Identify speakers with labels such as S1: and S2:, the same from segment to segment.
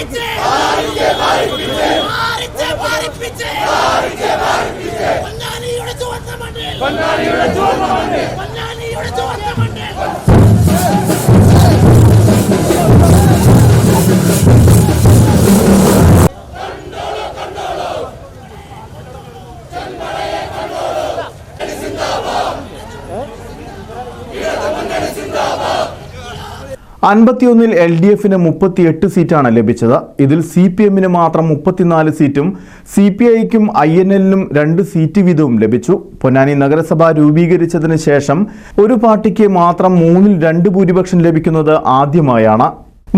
S1: പാരിപ്പിച്ച് പാരിച്ച് പാരിപ്പിച്ച് പൊന്നാനിയുടെ ചുവന്ന മണ്ണിൽ.
S2: പൊന്നാനിയുടെ ചുവന്ന മണ്ണിൽ. പൊന്നാനിയുടെ ചുവന്ന മണ്ണിൽ.
S3: സിന്ദാബാദ് സിന്ദാബാദ് ഇടതുമുന്നണി സിന്ദാബാദ് അൻപത്തിയൊന്നിൽ എൽ ഡി എഫിന് മുപ്പത്തിയെട്ട് സീറ്റാണ് ലഭിച്ചത്. ഇതിൽ സി പി എമ്മിന് മാത്രം മുപ്പത്തിനാല് സീറ്റും സി പി ഐക്കും ഐ എൻ എല്ലിനും രണ്ട് സീറ്റ് വീതവും ലഭിച്ചു. പൊന്നാനി നഗരസഭ രൂപീകരിച്ചതിന് ശേഷം ഒരു പാർട്ടിക്ക് മാത്രം മൂന്നിൽ രണ്ട് ഭൂരിപക്ഷം ലഭിക്കുന്നത് ആദ്യമായാണ്.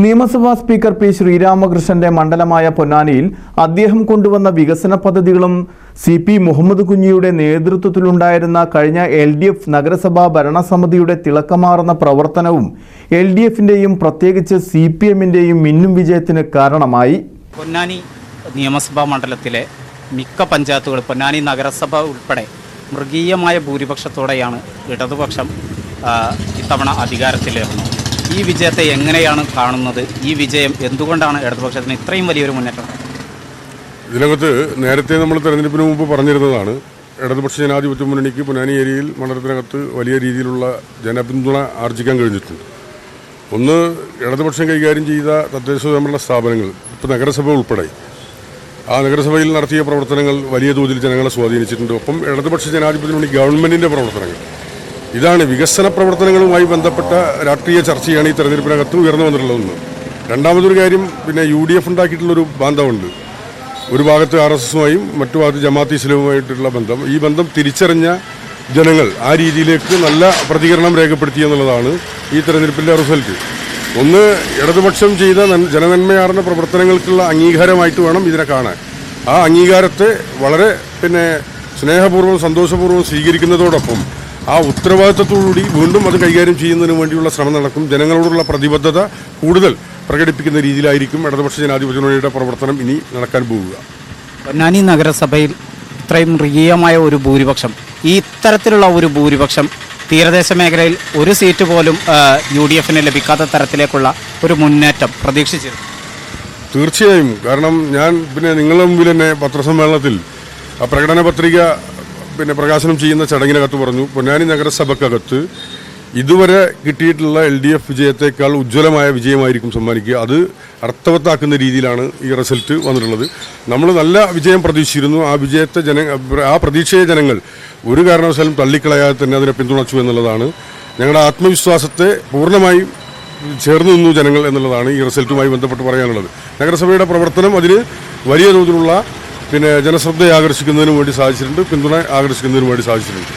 S3: നിയമസഭാ സ്പീക്കർ പി ശ്രീരാമകൃഷ്ണന്റെ മണ്ഡലമായ പൊന്നാനിയിൽ അദ്ദേഹം കൊണ്ടുവന്ന വികസന പദ്ധതികളും സി പി മുഹമ്മദ് കുഞ്ഞിയുടെ നേതൃത്വത്തിലുണ്ടായിരുന്ന കഴിഞ്ഞ എൽ ഡി എഫ് നഗരസഭാ ഭരണസമിതിയുടെ തിളക്കമാർന്ന പ്രവർത്തനവും എൽ ഡി എഫിന്റെയും പ്രത്യേകിച്ച് സി പി എമ്മിന്റെയും മിന്നും വിജയത്തിന് കാരണമായി.
S4: പൊന്നാനി നിയമസഭാ മണ്ഡലത്തിലെ മിക്ക പഞ്ചായത്തുകൾ പൊന്നാനി നഗരസഭ ഉൾപ്പെടെ മൃഗീയമായ ഭൂരിപക്ഷത്തോടെയാണ് ഇടതുപക്ഷം ഇത്തവണ അധികാരത്തിലേറുന്നത്. ഈ വിജയത്തെ എങ്ങനെയാണ് കാണുന്നത്? ഈ വിജയം എന്തുകൊണ്ടാണ് ഇടതുപക്ഷത്തിന് ഇത്രയും വലിയൊരു മുന്നേറ്റം?
S5: ഇതിനകത്ത് നേരത്തെ നമ്മൾ തെരഞ്ഞെടുപ്പിന് മുമ്പ് പറഞ്ഞിരുന്നതാണ് ഇടതുപക്ഷ ജനാധിപത്യ മുന്നണിക്ക് പൊന്നാനി ഏരിയയിൽ മണ്ഡലത്തിനകത്ത് വലിയ രീതിയിലുള്ള ജനപിന്തുണ ആർജിക്കാൻ കഴിഞ്ഞിട്ടുണ്ട്. ഒന്ന് ഇടതുപക്ഷം കൈകാര്യം ചെയ്ത തദ്ദേശ സ്വയംഭരണ സ്ഥാപനങ്ങൾ ഇപ്പോൾ നഗരസഭ ഉൾപ്പെടെ. ആ നഗരസഭയിൽ നടത്തിയ പ്രവർത്തനങ്ങൾ വലിയ തോതിൽ ജനങ്ങളെ സ്വാധീനിച്ചിട്ടുണ്ട്. ഒപ്പം ഇടതുപക്ഷ ജനാധിപത്യ മുന്നണി ഗവൺമെന്റിന്റെ പ്രവർത്തനങ്ങൾ. ഇതാണ് വികസന പ്രവർത്തനങ്ങളുമായി ബന്ധപ്പെട്ട രാഷ്ട്രീയ ചർച്ചയാണ് ഈ തെരഞ്ഞെടുപ്പിനകത്ത് ഉയർന്നു വന്നിട്ടുള്ളതെന്ന് രണ്ടാമതൊരു കാര്യം പിന്നെ യു ഡി എഫ് ഉണ്ടാക്കിയിട്ടുള്ളൊരു ബന്ധമുണ്ട് ഒരു ഭാഗത്ത് ആർ എസ് എസുമായും മറ്റു ഭാഗത്ത് ജമാഅത്ത് ഇസ്ലാമുമായിട്ടുള്ള ബന്ധം. ഈ ബന്ധം തിരിച്ചറിഞ്ഞ ജനങ്ങൾ ആ രീതിയിലേക്ക് നല്ല പ്രതികരണം രേഖപ്പെടുത്തി എന്നുള്ളതാണ് ഈ തെരഞ്ഞെടുപ്പിന്റെ റിസൾട്ട്. ഒന്ന് ഇടതുപക്ഷം ചെയ്ത ജനനന്മയാർന്ന പ്രവർത്തനങ്ങൾക്കുള്ള അംഗീകാരമായിട്ട് വേണം ഇതിനെ കാണാൻ. ആ അംഗീകാരത്തെ വളരെ പിന്നെ സ്നേഹപൂർവം സന്തോഷപൂർവം സ്വീകരിക്കുന്നതോടൊപ്പം ആ ഉത്തരവാദിത്തത്തോടുകൂടി വീണ്ടും അത് കൈകാര്യം ചെയ്യുന്നതിന് വേണ്ടിയുള്ള ശ്രമം നടക്കും. ജനങ്ങളോടുള്ള പ്രതിബദ്ധത കൂടുതൽ പ്രകടിപ്പിക്കുന്ന രീതിയിലായിരിക്കും ഇടതുപക്ഷ ജനാധിപത്യ മുന്നണിയുടെ പ്രവർത്തനം ഇനി നടക്കാൻ പോവുക.
S4: പൊന്നാനി നഗരസഭയിൽ ഇത്രയും മൃഗീയമായ ഒരു ഭൂരിപക്ഷം ഈ ഇത്തരത്തിലുള്ള ഒരു ഭൂരിപക്ഷം തീരദേശ മേഖലയിൽ ഒരു സീറ്റ് പോലും യു ഡി എഫിന് ലഭിക്കാത്ത തരത്തിലേക്കുള്ള ഒരു മുന്നേറ്റം പ്രതീക്ഷിച്ചിരുന്നു.
S5: തീർച്ചയായും. കാരണം ഞാൻ പിന്നെ നിങ്ങളുടെ മുമ്പിൽ തന്നെ പത്രസമ്മേളനത്തിൽ പ്രകടന പത്രിക പിന്നെ പ്രകാശനം ചെയ്യുന്ന ചടങ്ങിനകത്ത് പറഞ്ഞു പൊന്നാനി നഗരസഭക്കകത്ത് ഇതുവരെ കിട്ടിയിട്ടുള്ള എൽ ഡി എഫ് വിജയത്തേക്കാൾ ഉജ്ജ്വലമായ വിജയമായിരിക്കും സമ്മാനിക്കുക. അത് അർത്ഥവത്താക്കുന്ന രീതിയിലാണ് ഈ റിസൾട്ട് വന്നിട്ടുള്ളത്. നമ്മൾ നല്ല വിജയം പ്രതീക്ഷിച്ചിരുന്നു. ആ വിജയത്തെ ജന ആ പ്രതീക്ഷയെ ജനങ്ങൾ ഒരു കാരണവശാലും തള്ളിക്കളയാതെ തന്നെ അതിനെ പിന്തുണച്ചു എന്നുള്ളതാണ്. ഞങ്ങളുടെ ആത്മവിശ്വാസത്തെ പൂർണമായും ചേർന്നു നിന്നു ജനങ്ങൾ എന്നുള്ളതാണ് ഈ റിസൾട്ടുമായി ബന്ധപ്പെട്ട് പറയാനുള്ളത്. നഗരസഭയുടെ പ്രവർത്തനം അതിന് വലിയ തോതിലുള്ള പിന്നെ ജനശ്രദ്ധ ആകർഷിക്കുന്നതിന് വേണ്ടി സാധിച്ചിട്ടുണ്ട് പിന്തുണ ആകർഷിക്കുന്നതിന് വേണ്ടി സാധിച്ചിട്ടുണ്ട്.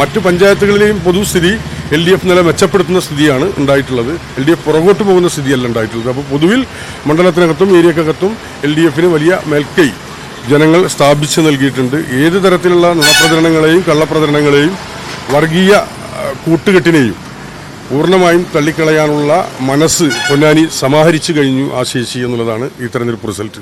S5: മറ്റു പഞ്ചായത്തുകളിലെയും പൊതുസ്ഥിതി എൽ ഡി എഫ് നില മെച്ചപ്പെടുത്തുന്ന സ്ഥിതിയാണ് ഉണ്ടായിട്ടുള്ളത്. എൽ ഡി എഫ് പുറകോട്ട് പോകുന്ന സ്ഥിതിയല്ല ഉണ്ടായിട്ടുള്ളത്. അപ്പോൾ പൊതുവിൽ മണ്ഡലത്തിനകത്തും ഏരിയക്കകത്തും എൽ ഡി എഫിന് വലിയ മേൽക്കൈ ജനങ്ങൾ സ്ഥാപിച്ചു നൽകിയിട്ടുണ്ട്. ഏത് തരത്തിലുള്ള നുണപ്രചരണങ്ങളെയും കള്ളപ്രചരണങ്ങളെയും വർഗീയ കൂട്ടുകെട്ടിനെയും പൂർണമായും തള്ളിക്കളയാനുള്ള മനസ്സ് പൊന്നാനി സമാഹരിച്ചു കഴിഞ്ഞു ആ ശേഷി എന്നുള്ളതാണ് ഈ തെരഞ്ഞെടുപ്പ് റിസൾട്ട്.